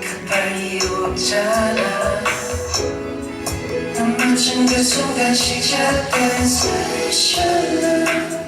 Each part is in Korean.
급하게 오잖아. 난 마침 그 순간 시작된 세션 바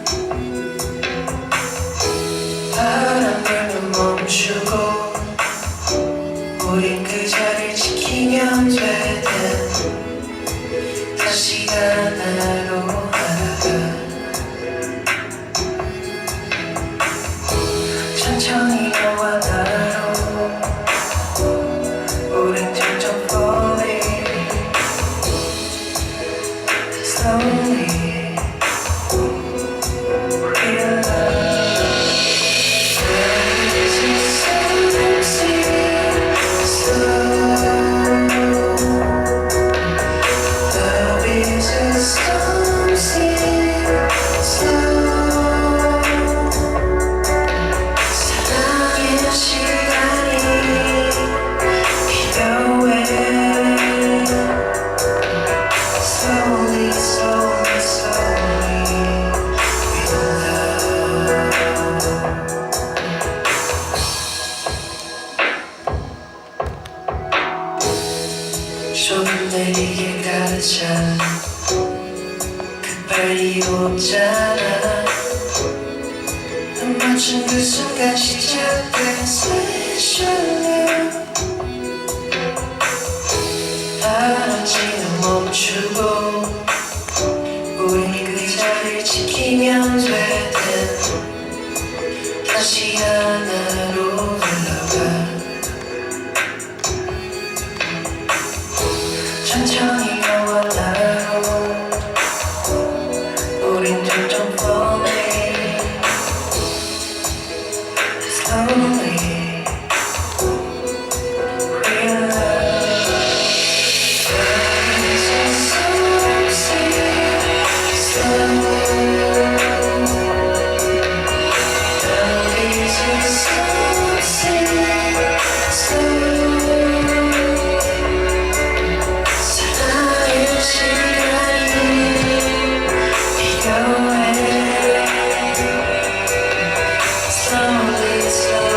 내리게 가자 급하게 오잖아 난 맞춘 그 순간 시작된 세션을 바람치는 멈추고 우리 그 자리를 지키면 되 trying Yes.